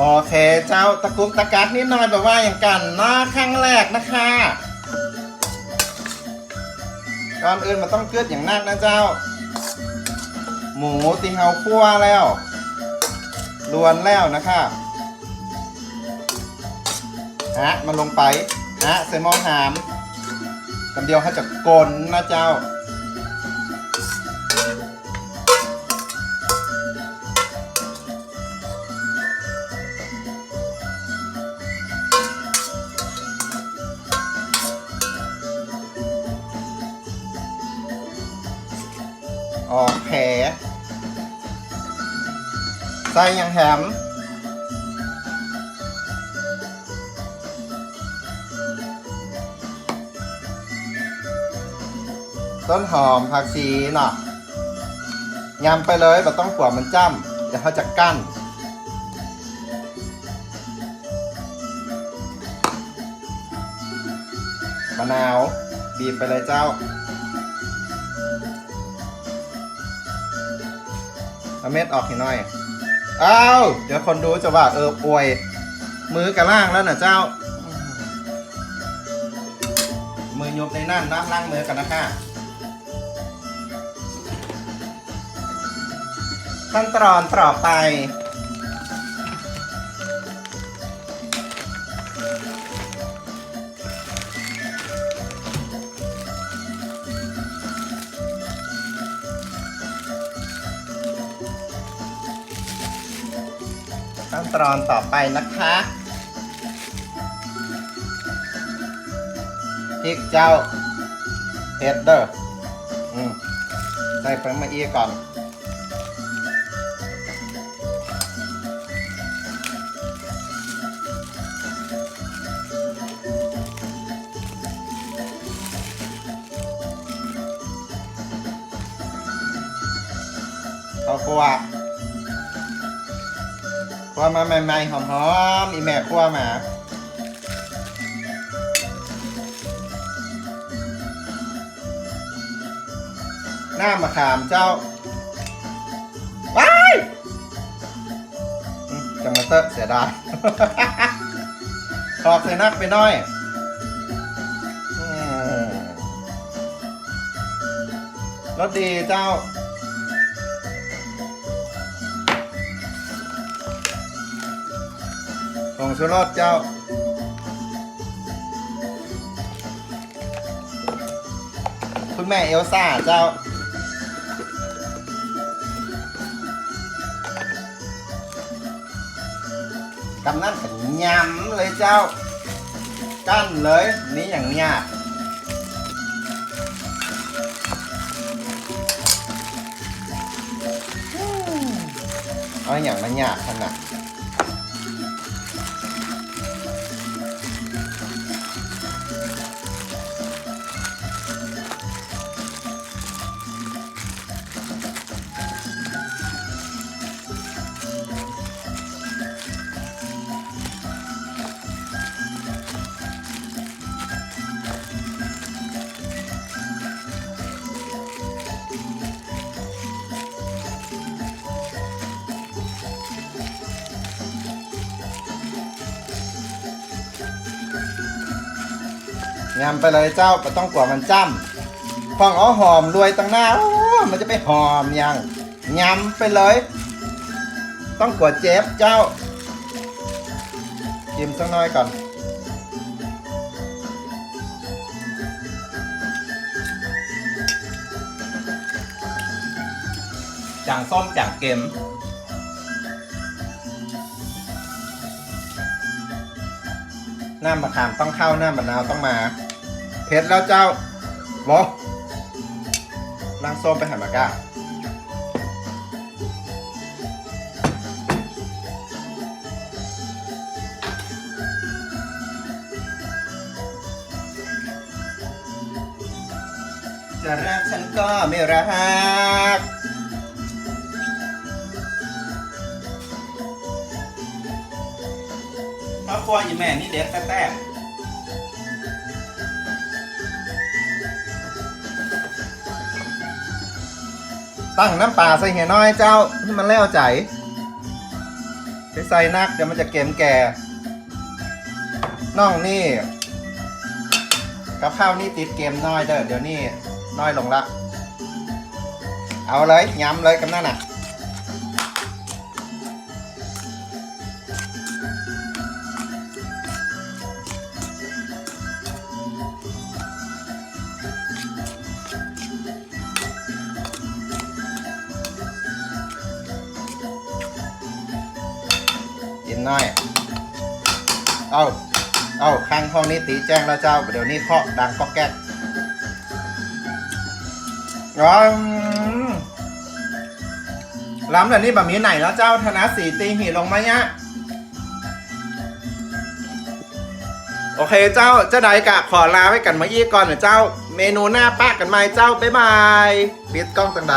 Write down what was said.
โอเค เจ้าตะกุกตะกักนิดหน่อยแบบว่าอย่างกันนะครั้งแรกนะคะก่อนอื่นมันต้องเกลืออย่างนักนะเจ้า หมูตีเฮาคั่วแล้วรวนแล้วนะคะฮะมันลงไปฮะใส่หม้อหามกำเดียวเขาจะกลนนะเจ้า โอเคใส่ยังแฮมต้นหอมผักชีนาะยำไปเลยแบบต้องขวามันจ้ำเดี๋ยวเขาจะกั้น มะนาว บีบไปเลยเจ้า เอาเม็ดออกให้หน่อย เอาเดี๋ยวคนดูจะว่าเออป่วย มือกระล่างแล้วนะเจ้า มือยกในนั่นนะล่างมือกันนะคะขั้นตอนต่อไป ขั้นตอนต่อไปนะคะพริกเจ้าเผ็ดเด้ออืมใส่ไปมาอีกก่อนข้าวคั่ว คั่วมาใหม่ๆหอมๆอีแม่คั่วมาหน้ามะขามเจ้าว้ายจังมาเตอะเสียดายขอบเสียนักไปหน่อยรสดีเจ้า ผงชูรสเจ้า คุณแม่เอลซ่าเจ้า กำนั่นก็ยำเลยเจ้า กั้นเลยนี่อย่างยากเอาอย่างมันยากขนาด ยำไปเลยเจ้าไม่ต้องกลัวมันจ้ำฟังเอหอมรวยตั้งหน้าโอ้มันจะไปหอมยังยำไปเลย ต้องกลัวเจ็บเจ้าชิมสักน้อยก่อนจางส้มจางเกมน้ำมะขามต้องเข้าหน้ำมะนาวต้องมา เผ็ดแล้วเจ้าบอล้างส้มไปหันมากะจะรักฉันก็ไม่รัก ครอบครัวอีแม่นี่เด็ดแต้ตั้ ตั้งน้ำปลาใส่เหี่ยน้อยเจ้าที่มันแล้วใจไปใส่นักเดี๋ยวมันจะเกมแก่น้องนี่กับข้าวนี่ติดเกมน้อยเด้อเดี๋ยวนี้น้อยลงละ เอาเลยย้ำเลยกันนั่นน่ะ นน้อย เอาเอาข้างห้องนี้ตีแจ้งแล้วเจ้า เดี๋ยวนี้เคาะดังก็แก๊กร้อนล้ำแต่นี่แบบนี้ไหนแล้วเจ้าธนสีตีหีลงมาเนี่ยโอเคเจ้าเจ้าใดกะขอลาไว้กันมายี่ก่อนเนะเจ้า เมนูหน้าป้ากันไหมเจ้า บ๊ายบาย ปิดกล้องตังใด